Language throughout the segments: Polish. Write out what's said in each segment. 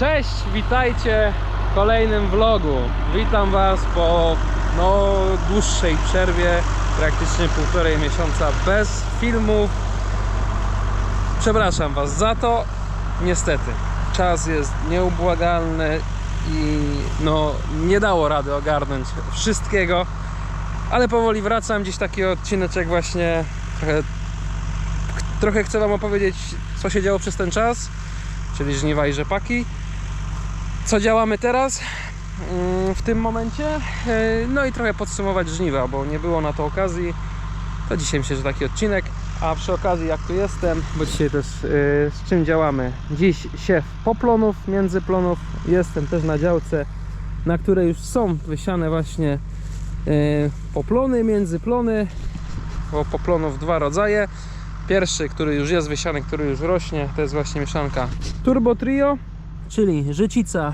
Cześć, witajcie w kolejnym vlogu. Witam Was po no, dłuższej przerwie, praktycznie półtorej miesiąca bez filmów. Przepraszam Was za to. Niestety, czas jest nieubłagalny i no, nie dało rady ogarnąć wszystkiego, ale powoli wracam. Dziś taki odcineczek właśnie trochę, trochę chcę Wam opowiedzieć, co się działo przez ten czas, czyli żniwa i rzepaki. Co działamy teraz mm, w tym momencie? E, No i trochę podsumować żniwa, bo nie było na to okazji. To dzisiaj myślę, że taki odcinek. A przy okazji, jak tu jestem, bo dzisiaj też e, z czym działamy? Dziś siew poplonów, międzyplonów. Jestem też na działce, na której już są wysiane właśnie e, poplony, międzyplony. Bo poplonów dwa rodzaje. Pierwszy, który już jest wysiany, który już rośnie, to jest właśnie mieszanka Turbo Trio, czyli życica,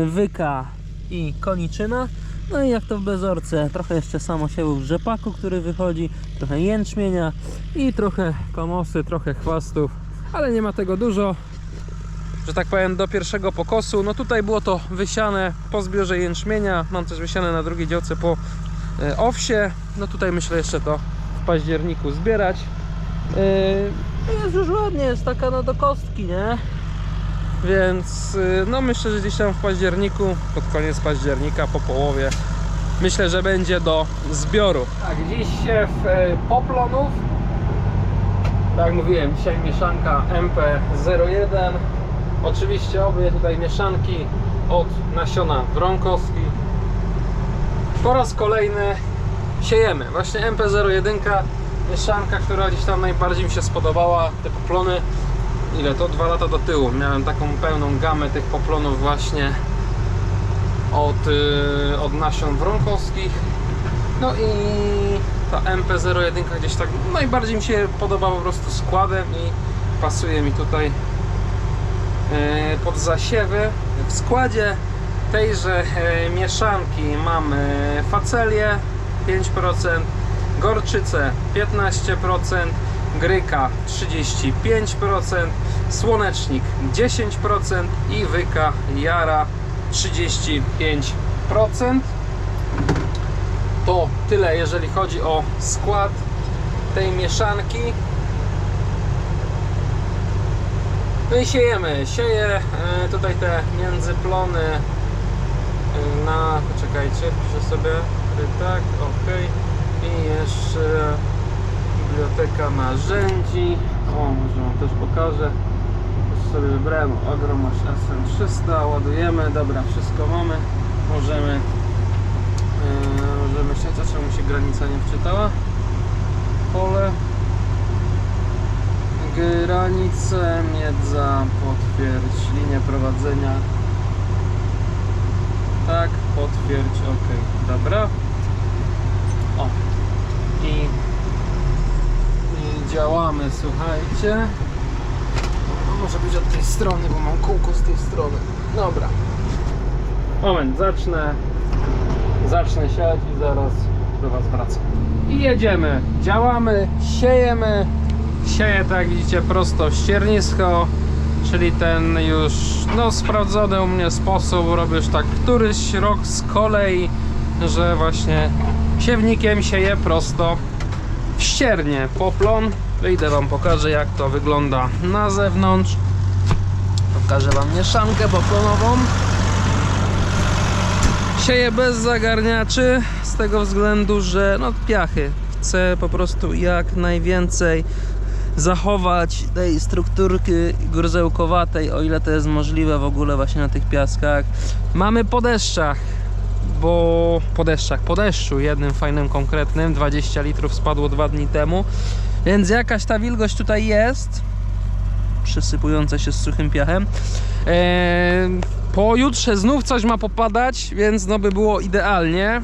yy, wyka i koniczyna. No i jak to w bezorce, trochę jeszcze samosiewów rzepaku, który wychodzi, trochę jęczmienia i trochę komosy, trochę chwastów, ale nie ma tego dużo. Że tak powiem, do pierwszego pokosu. No tutaj było to wysiane po zbiorze jęczmienia. Mam też wysiane na drugiej działce po e, owsie. No tutaj myślę jeszcze to w październiku zbierać. Yy, jest już ładnie, jest taka no do kostki, nie? Więc yy, no myślę, że gdzieś tam w październiku, pod koniec października, po połowie, myślę, że będzie do zbioru. Tak, dziś siew yy, poplonów. Tak jak mówiłem, dzisiaj mieszanka MP01. Oczywiście obie tutaj mieszanki od nasiona wronkowski. Po raz kolejny siejemy. Właśnie MP01 mieszanka, która gdzieś tam najbardziej mi się spodobała. Te poplony, ile to? Dwa lata do tyłu. Miałem taką pełną gamę tych poplonów właśnie od, yy, od nasion wronkowskich. No i ta MP01 gdzieś tak najbardziej mi się podoba po prostu składem i pasuje mi tutaj yy, pod zasiewy. W składzie tejże yy, mieszanki mamy facelię 5%, gorczycę 15%, gryka 35%, słonecznik 10% i wyka jara 35%. To tyle jeżeli chodzi o skład tej mieszanki. No i siejemy. Sieję e, tutaj te międzyplony e, na, poczekajcie, piszę sobie tak, ok i jeszcze biblioteka narzędzi. O, może wam też pokażę. Już sobie wybrałem Agromasz SN300 ładujemy, dobra, wszystko mamy. Możemy yy, możemy siać, a czemu się granica nie wczytała? Pole. Granice, miedza, potwierdź. Linię prowadzenia. Tak, potwierdź, ok, dobra o i, i działamy, słuchajcie. No, może być od tej strony, bo mam kółko z tej strony. Dobra. Moment, zacznę. Zacznę siać i zaraz do Was wracam. I jedziemy, działamy, siejemy. Sieję tak widzicie prosto w ściernisko czyli ten już no sprawdzony u mnie sposób. Robię już tak któryś rok z kolei że właśnie siewnikiem sieję prosto ściernie. Poplon. Wyjdę wam pokażę jak to wygląda na zewnątrz. Pokażę wam mieszankę poplonową sieję bez zagarniaczy z tego względu, że no piachy. Chcę po prostu jak najwięcej zachować tej strukturki grzełkowatej, o ile to jest możliwe w ogóle właśnie na tych piaskach. Mamy po deszczach, bo po deszczach, po deszczu jednym fajnym, konkretnym, 20 litrów spadło dwa dni temu, więc jakaś ta wilgoć tutaj jest, przysypująca się z suchym piachem. Eee, pojutrze znów coś ma popadać, więc no by było idealnie.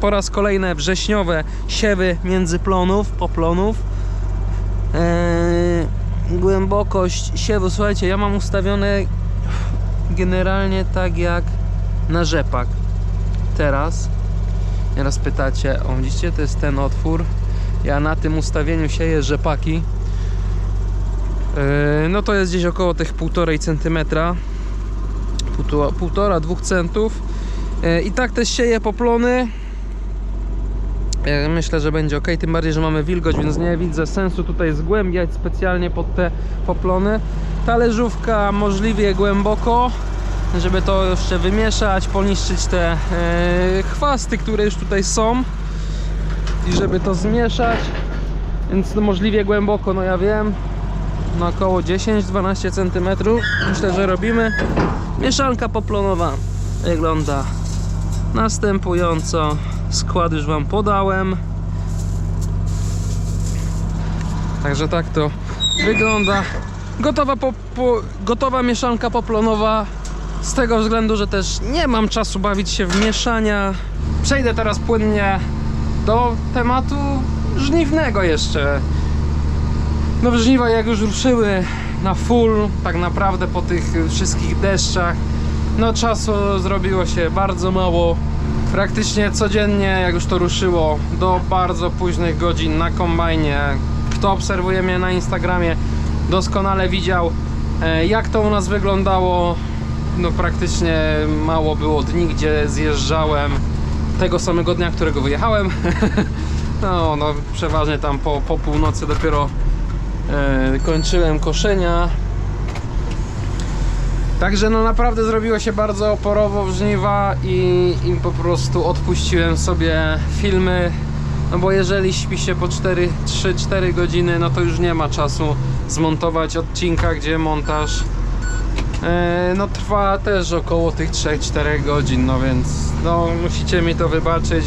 Po raz kolejne wrześniowe siewy międzyplonów, poplonów. Eee, głębokość siewu, słuchajcie, ja mam ustawione generalnie tak jak na rzepak. Teraz, teraz pytacie, o widzicie, to jest ten otwór. Ja na tym ustawieniu sieję rzepaki. Eee, no to jest gdzieś około tych 1,5 cm. półtora, półtora dwóch centów. E, I tak też sieję poplony. E, Myślę, że będzie ok, tym bardziej, że mamy wilgoć, więc nie widzę sensu tutaj zgłębiać specjalnie pod te poplony. Talerzówka możliwie głęboko, żeby to jeszcze wymieszać, poniszczyć te e, chwasty, które już tutaj są i żeby to zmieszać. Więc no możliwie głęboko, no ja wiem, na około 10-12 cm. Myślę, że robimy. Mieszanka poplonowa wygląda następująco. Skład już Wam podałem. Także tak to wygląda. Gotowa, po, po, gotowa mieszanka poplonowa. Z tego względu, że też nie mam czasu bawić się w mieszania. Przejdę teraz płynnie do tematu żniwnego jeszcze. No żniwa jak już ruszyły na full, tak naprawdę po tych wszystkich deszczach, no czasu zrobiło się bardzo mało. Praktycznie codziennie, jak już to ruszyło, do bardzo późnych godzin na kombajnie. Kto obserwuje mnie na Instagramie, doskonale widział, e, jak to u nas wyglądało. No praktycznie mało było dni, gdzie zjeżdżałem tego samego dnia, którego wyjechałem. No, no przeważnie tam po, po północy dopiero e, kończyłem koszenia. Także no naprawdę zrobiło się bardzo oporowo w żniwa i, i po prostu odpuściłem sobie filmy. No bo jeżeli śpi się po 4, 3-4 godziny, no to już nie ma czasu zmontować odcinka, gdzie montaż no trwa też około tych 3-4 godzin, no więc no musicie mi to wybaczyć.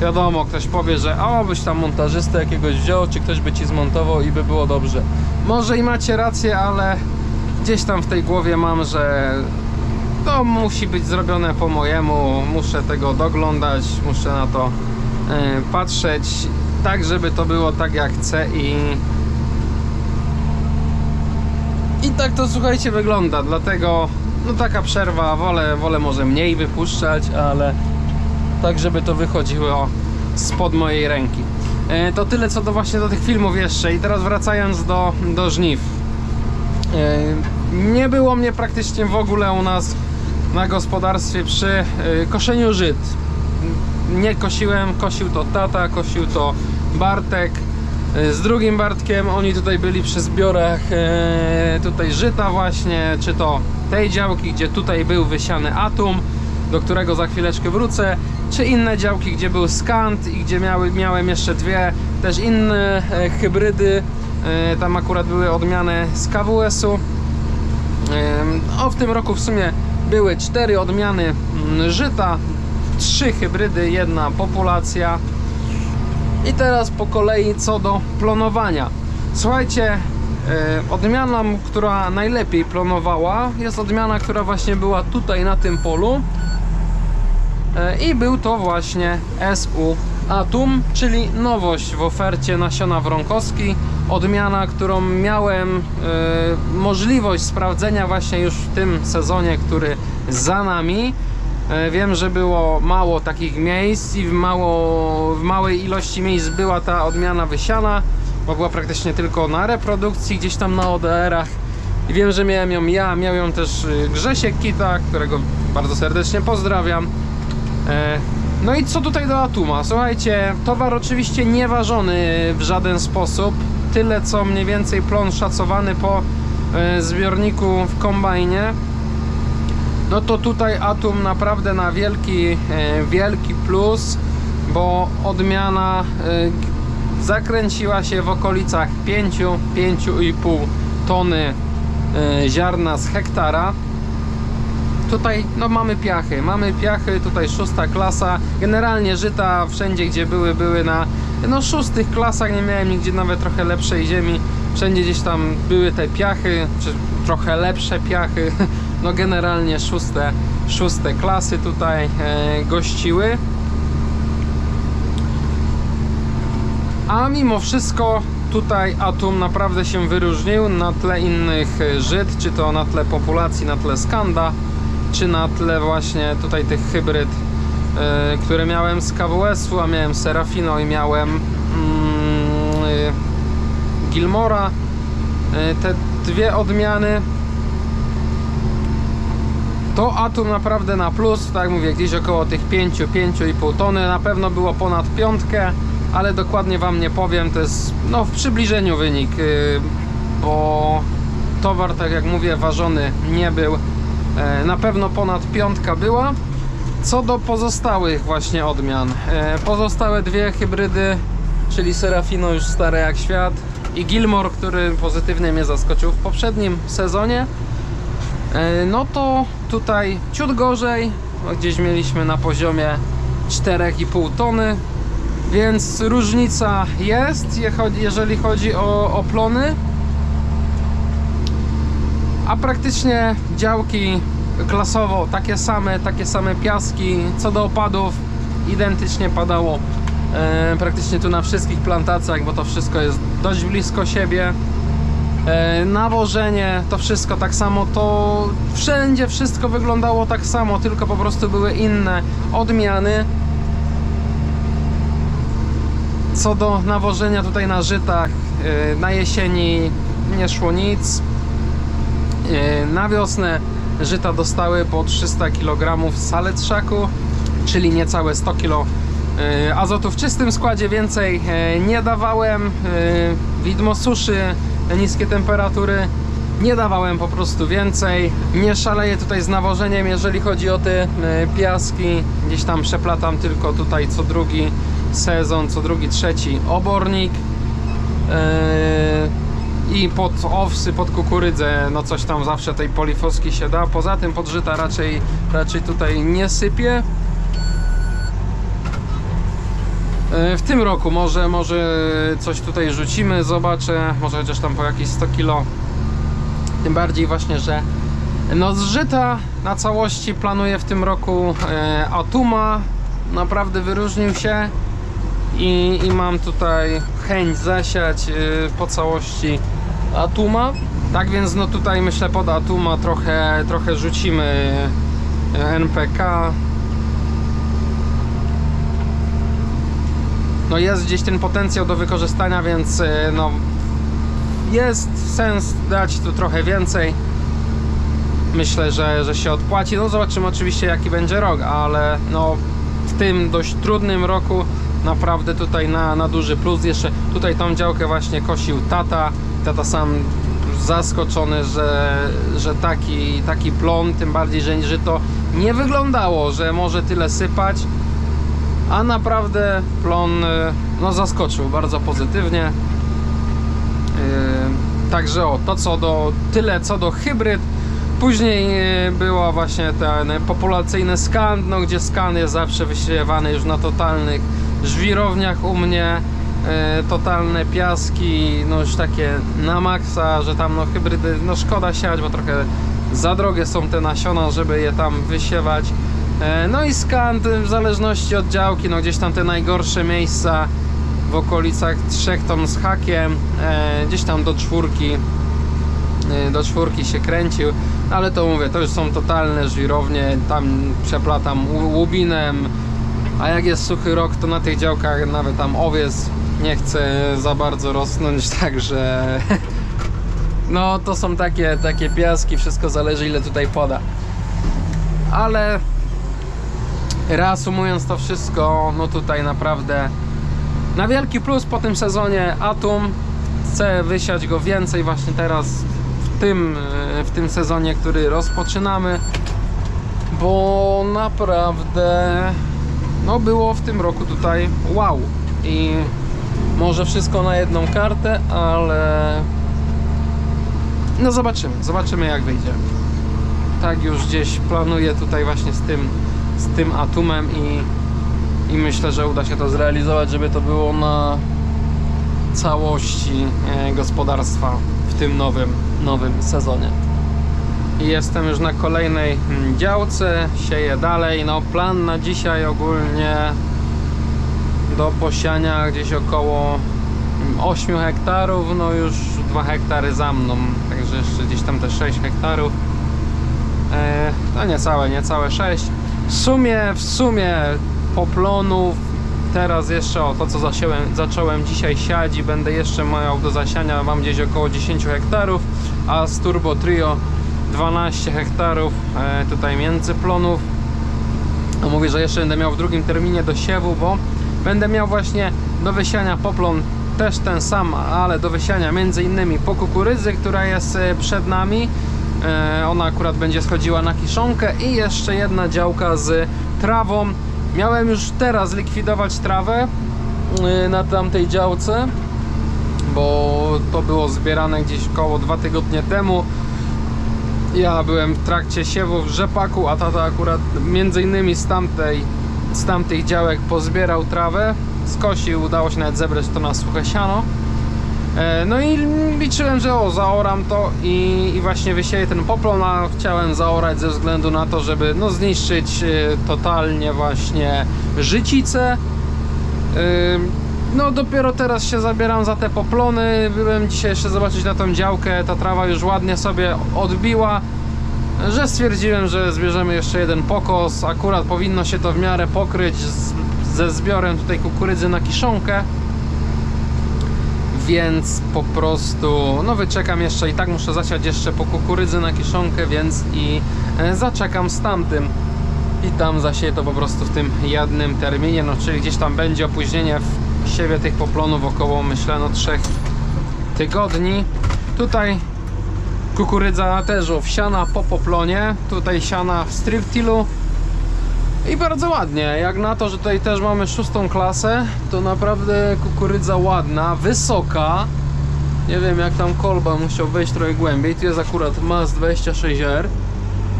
Wiadomo, ktoś powie, że o, byś tam montażystę jakiegoś wziął, czy ktoś by ci zmontował i by było dobrze. Może i macie rację, ale gdzieś tam w tej głowie mam, że to musi być zrobione po mojemu, muszę tego doglądać, muszę na to e, patrzeć tak, żeby to było tak jak chcę i i tak to słuchajcie wygląda, dlatego no taka przerwa, wolę, wolę może mniej wypuszczać, ale tak żeby to wychodziło spod mojej ręki. E, to tyle co do właśnie do tych filmów jeszcze i teraz wracając do, do żniw. E, nie było mnie praktycznie w ogóle u nas na gospodarstwie przy e, koszeniu żyt. Nie kosiłem, kosił to tata, kosił to Bartek z drugim Bartkiem. Oni tutaj byli przy zbiorach e, tutaj żyta właśnie, czy to tej działki, gdzie tutaj był wysiany atom, do którego za chwileczkę wrócę, czy inne działki, gdzie był skant i gdzie miały, miałem jeszcze dwie też inne e, hybrydy. E, tam akurat były odmiany z KWS-u. O, w tym roku w sumie były cztery odmiany mm, żyta, trzy hybrydy, jedna populacja. I teraz po kolei co do plonowania. Słuchajcie, e, odmiana, która najlepiej plonowała, jest odmiana, która właśnie była tutaj na tym polu. E, I był to właśnie SU Atum, czyli nowość w ofercie nasiona wronkowski. Odmiana, którą miałem e, możliwość sprawdzenia właśnie już w tym sezonie, który za nami. E, Wiem, że było mało takich miejsc i w, mało, w małej ilości miejsc była ta odmiana wysiana, bo była praktycznie tylko na reprodukcji, gdzieś tam na ODR-ach. I wiem, że miałem ją ja, miał ją też y, Grzesiek Kita, którego bardzo serdecznie pozdrawiam. E, No i co tutaj do Atuma? Słuchajcie, towar oczywiście nie ważony w żaden sposób. Tyle co mniej więcej plon szacowany po e, zbiorniku w kombajnie. No to tutaj Atum naprawdę na wielki, e, wielki plus, bo odmiana e, zakręciła się w okolicach 5-5,5 tony e, ziarna z hektara. Tutaj no mamy piachy, mamy piachy, tutaj szósta klasa. Generalnie żyta wszędzie gdzie były, były na no szóstych klasach, nie miałem nigdzie nawet trochę lepszej ziemi. Wszędzie gdzieś tam były te piachy, czy trochę lepsze piachy. No generalnie szóste, szóste klasy tutaj e, gościły. A mimo wszystko tutaj Atom naprawdę się wyróżnił na tle innych e, Żyd, czy to na tle populacji, na tle Skanda, czy na tle właśnie tutaj tych hybryd, e, które miałem z KWS-u, a miałem Serafino i miałem e, Gilmora. E, te dwie odmiany To atom naprawdę na plus, tak mówię, gdzieś około tych 5, 5,5 tony, na pewno było ponad piątkę, ale dokładnie Wam nie powiem, to jest no, w przybliżeniu wynik, yy, bo towar, tak jak mówię, ważony nie był, E, na pewno ponad piątka była. Co do pozostałych właśnie odmian, e, pozostałe dwie hybrydy, czyli Serafino już stare jak świat i Gilmore, który pozytywnie mnie zaskoczył w poprzednim sezonie, no to tutaj ciut gorzej, no gdzieś mieliśmy na poziomie 4,5 tony, więc różnica jest, jeżeli chodzi o, o plony. A praktycznie działki klasowo takie same, takie same piaski. Co do opadów, identycznie padało e, praktycznie tu na wszystkich plantacjach, bo to wszystko jest dość blisko siebie. E, nawożenie, to wszystko tak samo, to wszędzie wszystko wyglądało tak samo, tylko po prostu były inne odmiany. Co do nawożenia tutaj na żytach, e, na jesieni nie szło nic. E, Na wiosnę żyta dostały po 300 kg saletrzaku, czyli niecałe 100 kg azotu w czystym składzie. Więcej nie dawałem. Widmo suszy, niskie temperatury. Nie dawałem po prostu więcej. Nie szaleję tutaj z nawożeniem, jeżeli chodzi o te e, piaski. Gdzieś tam przeplatam tylko tutaj co drugi sezon, co drugi, trzeci obornik. Eee, i pod owsy, pod kukurydzę, no coś tam zawsze tej polifoski się da. Poza tym podżyta raczej, raczej tutaj nie sypie. E, W tym roku może, może coś tutaj rzucimy, zobaczę, może chociaż tam po jakieś 100 kilo. Tym bardziej właśnie, że no zżyta na całości planuję w tym roku e, Atuma. Naprawdę wyróżnił się i, i mam tutaj chęć zasiać y, po całości Atuma. Tak więc no tutaj myślę pod Atuma trochę, trochę rzucimy NPK. No jest gdzieś ten potencjał do wykorzystania, więc y, no jest sens dać tu trochę więcej. Myślę, że, że się odpłaci. No zobaczymy oczywiście jaki będzie rok, ale no w tym dość trudnym roku naprawdę tutaj na, na duży plus. Jeszcze tutaj tą działkę właśnie kosił tata. Tata sam zaskoczony, że, że taki, taki plon, tym bardziej, że, że to nie wyglądało, że może tyle sypać. A naprawdę plon y, no, zaskoczył bardzo pozytywnie. Yy, Także o, to co do tyle co do hybryd. Później yy, była właśnie ten populacyjny skan, no gdzie skan jest zawsze wysiewany już na totalnych żwirowniach u mnie. Totalne piaski, no już takie na maksa, że tam no hybrydy, no szkoda siać, bo trochę za drogie są te nasiona, żeby je tam wysiewać. Yy, No i skan w zależności od działki, no gdzieś tam te najgorsze miejsca w okolicach 3 ton z hakiem, e, gdzieś tam do czwórki e, do czwórki się kręcił, ale to mówię, to już są totalne żwirownie, tam przeplatam łu- łubinem, a jak jest suchy rok, to na tych działkach nawet tam owiec nie chce za bardzo rosnąć, także no to są takie, takie piaski, wszystko zależy ile tutaj poda. Ale reasumując to wszystko, no tutaj naprawdę na wielki plus po tym sezonie Atom. Chcę wysiać go więcej właśnie teraz w tym, e, w tym sezonie, który rozpoczynamy, bo naprawdę no było w tym roku tutaj wow i może wszystko na jedną kartę, ale no zobaczymy, zobaczymy jak wyjdzie. Tak już gdzieś planuję tutaj właśnie z tym, z tym Atumem i i myślę, że uda się to zrealizować, żeby to było na całości e, gospodarstwa w tym nowym, nowym sezonie. I jestem już na kolejnej mm, działce, sieję dalej. No plan na dzisiaj ogólnie do posiania gdzieś około mm, 8 hektarów, no już 2 hektary za mną, także jeszcze gdzieś tam te 6 hektarów. E, no niecałe, niecałe 6. W sumie, w sumie poplonów teraz jeszcze o to co zacząłem dzisiaj siać i będę jeszcze miał do zasiania mam gdzieś około 10 hektarów a z Turbo Trio 12 hektarów e, tutaj międzyplonów. A mówię, że jeszcze będę miał w drugim terminie do siewu, bo będę miał właśnie do wysiania poplon też ten sam, ale do wysiania między innymi po kukurydzy, która jest e, przed nami. E, Ona akurat będzie schodziła na kiszonkę i jeszcze jedna działka z trawą. Miałem już teraz likwidować trawę e, na tamtej działce, bo to było zbierane gdzieś około dwa tygodnie temu. Ja byłem w trakcie siewu w rzepaku, a tata akurat między innymi z tamtej, z tamtych działek pozbierał trawę, skosił, udało się nawet zebrać to na suche siano. E, No i liczyłem, że o, zaoram to i, i właśnie wysieję ten poplon, a chciałem zaorać ze względu na to, żeby no, zniszczyć e, totalnie właśnie życicę. Ym, No dopiero teraz się zabieram za te poplony. Byłem dzisiaj jeszcze zobaczyć na tą działkę. Ta trawa już ładnie sobie odbiła. Że stwierdziłem, że zbierzemy jeszcze jeden pokos. Akurat powinno się to w miarę pokryć z, ze zbiorem tutaj kukurydzy na kiszonkę. Więc po prostu no wyczekam jeszcze i tak muszę zasiać jeszcze po kukurydzy na kiszonkę, więc i e, zaczekam z tamtym. I tam zasieję to po prostu w tym jednym terminie, no czyli gdzieś tam będzie opóźnienie w siewie tych poplonów około myślę no 3 tygodni. Tutaj kukurydza też owsiana po poplonie, tutaj siana w striptilu i bardzo ładnie, jak na to, że tutaj też mamy szóstą klasę, to naprawdę kukurydza ładna, wysoka. Nie wiem jak tam kolba musiał wejść trochę głębiej, tu jest akurat MAS 26R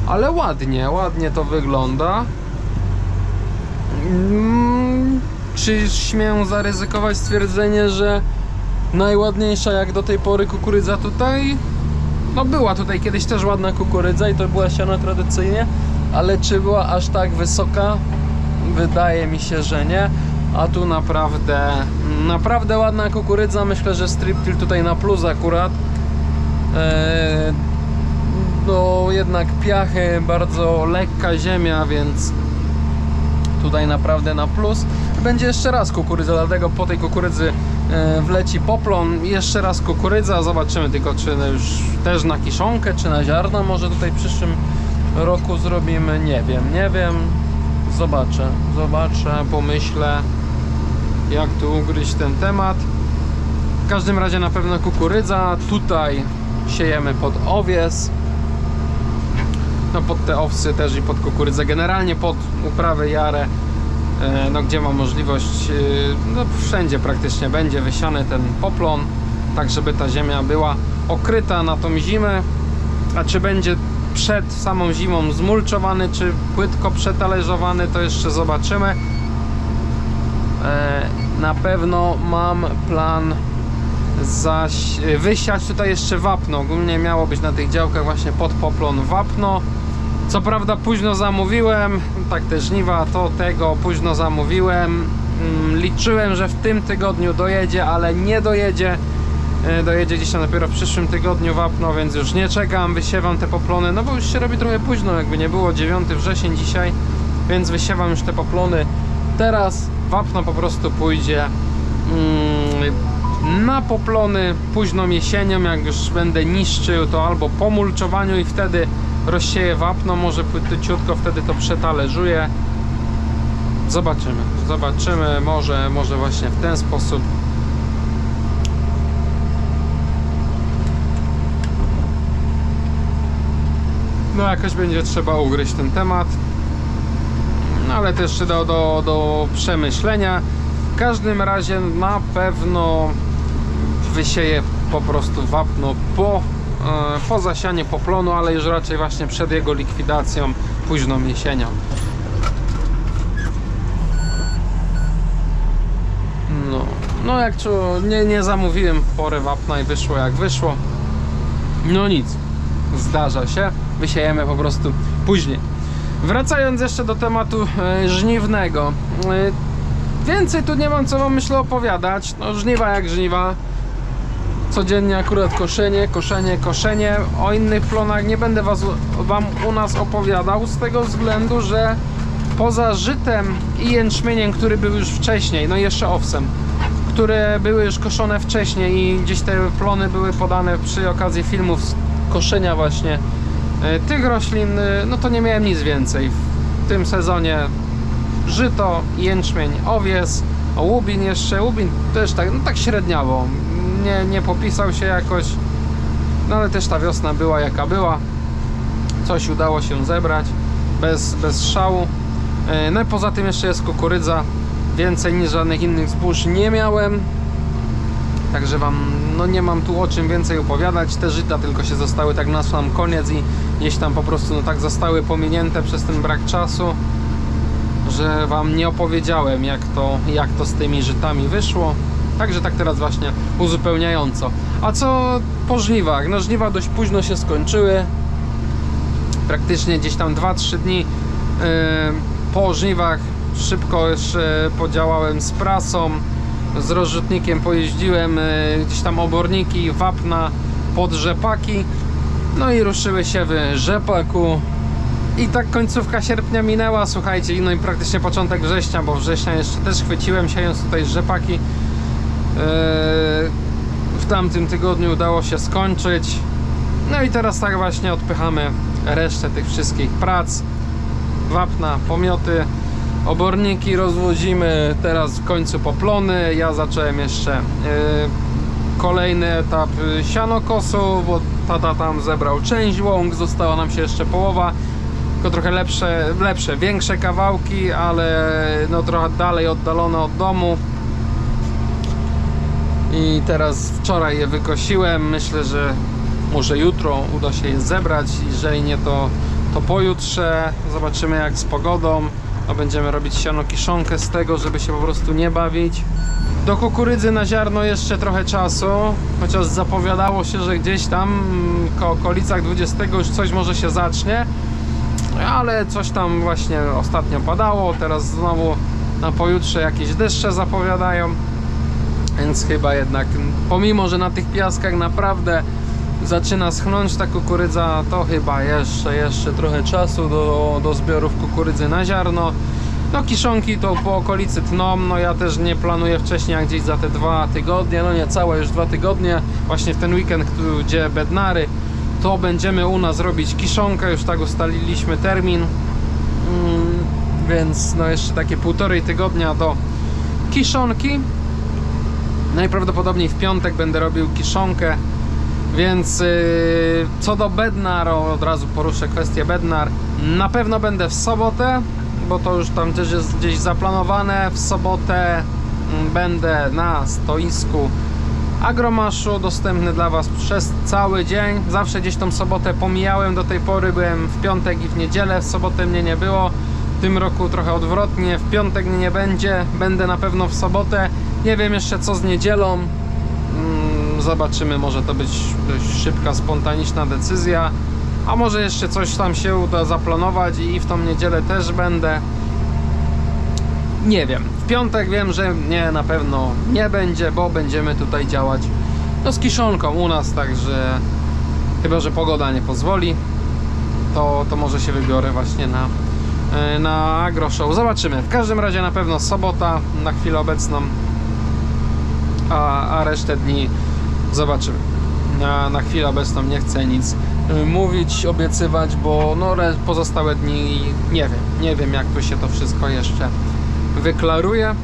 ale ładnie, ładnie to wygląda. Mm, Czy śmiem zaryzykować stwierdzenie, że najładniejsza jak do tej pory kukurydza tutaj? No była tutaj kiedyś też ładna kukurydza i to była siana tradycyjnie, ale czy była aż tak wysoka? Wydaje mi się, że nie. A tu naprawdę, naprawdę ładna kukurydza. Myślę, że striptil tutaj na plus akurat. Eee, no jednak piachy, bardzo lekka ziemia, więc tutaj naprawdę na plus. Będzie jeszcze raz kukurydza, dlatego po tej kukurydzy e, wleci poplon jeszcze raz kukurydza. Zobaczymy tylko, czy już też na kiszonkę, czy na ziarna może tutaj w przyszłym roku zrobimy. Nie wiem, nie wiem. Zobaczę, zobaczę, pomyślę, jak tu ugryźć ten temat. W każdym razie na pewno kukurydza. Tutaj siejemy pod owies no pod te owsy też i pod kukurydzę, generalnie pod uprawę jarę, e, no gdzie ma możliwość, e, no wszędzie praktycznie będzie wysiany ten poplon, tak żeby ta ziemia była okryta na tą zimę, a czy będzie przed samą zimą zmulczowany, czy płytko przetalerzowany, to jeszcze zobaczymy. E, Na pewno mam plan zaś wysiać tutaj jeszcze wapno. Ogólnie miało być na tych działkach właśnie pod poplon wapno. Co prawda późno zamówiłem, tak te żniwa to tego późno zamówiłem. Mm, Liczyłem, że w tym tygodniu dojedzie, ale nie dojedzie. E, Dojedzie gdzieś tam dopiero w przyszłym tygodniu wapno, więc już nie czekam, wysiewam te poplony, no bo już się robi trochę późno, jakby nie było 9 wrzesień dzisiaj, więc wysiewam już te poplony. Teraz wapno po prostu pójdzie mm, na poplony późną jesienią, jak już będę niszczył to albo po mulczowaniu i wtedy rozsieję wapno, może płyciutko wtedy to przetalerzuje. Zobaczymy, zobaczymy, może, może właśnie w ten sposób. No jakoś będzie trzeba ugryźć ten temat. No ale jeszcze do, do, do przemyślenia. W każdym razie na pewno wysieję po prostu wapno po, e, po zasianie poplonu, ale już raczej właśnie przed jego likwidacją późną jesienią. No, no jak czu, nie, nie zamówiłem w porę wapna i wyszło jak wyszło. No nic, zdarza się, wysiejemy po prostu później. Wracając jeszcze do tematu e, żniwnego. E, więcej tu nie mam co wam myślę opowiadać. No żniwa jak żniwa. Codziennie akurat koszenie, koszenie, koszenie. O innych plonach nie będę was, wam u nas opowiadał z tego względu, że poza żytem i jęczmieniem, który był już wcześniej, no i jeszcze owsem, które były już koszone wcześniej i gdzieś te plony były podane przy okazji filmów z koszenia właśnie Tych roślin, e, no to nie miałem nic więcej. W tym sezonie żyto, jęczmień, owies, łubin jeszcze, łubin też tak, no tak średniawo. Nie, nie popisał się jakoś, no ale też ta wiosna była jaka była. Coś udało się zebrać bez, bez szału. E, No i poza tym jeszcze jest kukurydza. Więcej niż żadnych innych zbóż nie miałem. Także wam no nie mam tu o czym więcej opowiadać. Te żyta tylko się zostały tak na sam koniec i gdzieś tam po prostu no tak zostały pominięte przez ten brak czasu, że wam nie opowiedziałem jak to, jak to z tymi żytami wyszło. Także tak teraz właśnie uzupełniająco. A co po żniwach? No żniwa dość późno się skończyły. Praktycznie gdzieś tam 2-3 dni yy, po żniwach szybko jeszcze podziałałem z prasą, z rozrzutnikiem pojeździłem yy, gdzieś tam oborniki, wapna pod rzepaki. No i ruszyły siewy rzepaku. I tak końcówka sierpnia minęła, słuchajcie, no i praktycznie początek września, bo września jeszcze też chwyciłem siejąc tutaj rzepaki. Yy, w tamtym tygodniu udało się skończyć. No i teraz tak właśnie odpychamy resztę tych wszystkich prac. Wapna, pomioty, oborniki rozwozimy, teraz w końcu poplony. Ja zacząłem jeszcze yy, kolejny etap y, sianokosu, bo tata tam zebrał część łąk, została nam się jeszcze połowa. Tylko trochę lepsze, lepsze, większe kawałki, ale no trochę dalej oddalone od domu. I teraz wczoraj je wykosiłem. Myślę, że może jutro uda się je zebrać. Jeżeli nie, to, to pojutrze. Zobaczymy jak z pogodą. No, będziemy robić siano kiszonkę z tego, żeby się po prostu nie bawić. Do kukurydzy na ziarno jeszcze trochę czasu, chociaż zapowiadało się, że gdzieś tam mm, ko okolicach 20 już coś może się zacznie. Ale coś tam właśnie ostatnio padało, teraz znowu na pojutrze jakieś deszcze zapowiadają. Więc chyba jednak, pomimo że na tych piaskach naprawdę zaczyna schnąć ta kukurydza, to chyba jeszcze, jeszcze trochę czasu do, do zbiorów kukurydzy na ziarno. No kiszonki to po okolicy tną, no ja też nie planuję wcześniej jak gdzieś za te dwa tygodnie, no nie całe już dwa tygodnie, właśnie w ten weekend, gdzie bednary, to będziemy u nas robić kiszonkę, już tak ustaliliśmy termin, mm, więc no jeszcze takie półtorej tygodnia do kiszonki. Najprawdopodobniej w piątek będę robił kiszonkę, więc yy, co do Bednar, od razu poruszę kwestię Bednar. Na pewno będę w sobotę, bo to już tam gdzieś jest gdzieś zaplanowane. W sobotę mm, będę na stoisku Agromaszu, dostępny dla Was przez cały dzień. Zawsze gdzieś tą sobotę pomijałem do tej pory, byłem w piątek i w niedzielę, w sobotę mnie nie było. W tym roku trochę odwrotnie, w piątek mnie nie będzie, będę na pewno w sobotę. Nie wiem jeszcze co z niedzielą. Zobaczymy, może to być dość szybka, spontaniczna decyzja. A może jeszcze coś tam się uda zaplanować i w tą niedzielę też będę. Nie wiem. W piątek wiem, że nie, na pewno nie będzie, bo będziemy tutaj działać no, z kiszonką u nas, także chyba, że pogoda nie pozwoli, to, to może się wybiorę właśnie na, e, na Agro Show. Zobaczymy. W każdym razie na pewno sobota na chwilę obecną, a, a resztę dni zobaczymy. Na, na chwilę obecną nie chcę nic y, mówić, obiecywać, bo no, pozostałe dni nie wiem. Nie wiem, jak tu się to wszystko jeszcze wyklaruje.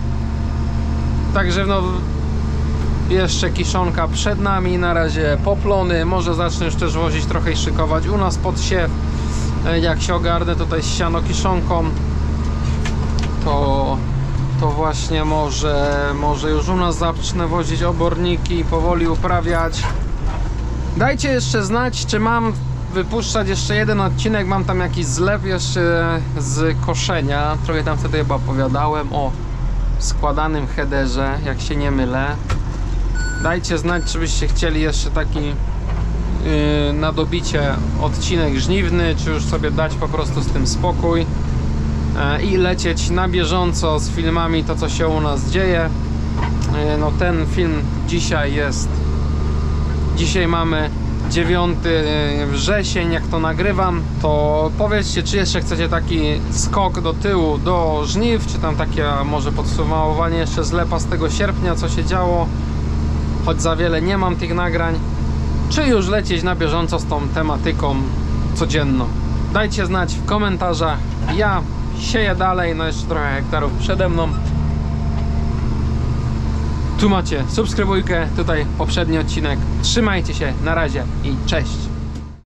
Także no jeszcze kiszonka przed nami, na razie poplony, może zacznę już też wozić trochę i szykować u nas pod siew. E, Jak się ogarnę tutaj siano kiszonką, to, to właśnie może, może już u nas zacznę wozić oborniki, powoli uprawiać. Dajcie jeszcze znać, czy mam wypuszczać jeszcze jeden odcinek, mam tam jakiś zlew jeszcze z koszenia, trochę tam wtedy chyba opowiadałem o składanym headerze, jak się nie mylę. Dajcie znać, czy byście chcieli jeszcze taki yy, na dobicie odcinek żniwny, czy już sobie dać po prostu z tym spokój i lecieć na bieżąco z filmami, to co się u nas dzieje. E, No ten film dzisiaj jest Dzisiaj mamy 9 wrzesień, jak to nagrywam, to powiedzcie, czy jeszcze chcecie taki skok do tyłu, do żniw, czy tam takie może podsumowanie jeszcze z 11 sierpnia, co się działo, choć za wiele nie mam tych nagrań, czy już lecieć na bieżąco z tą tematyką codzienną. Dajcie znać w komentarzach. Ja sieję dalej, no jeszcze trochę hektarów przede mną. Tu macie subskrybujkę, tutaj poprzedni odcinek. Trzymajcie się, na razie i cześć.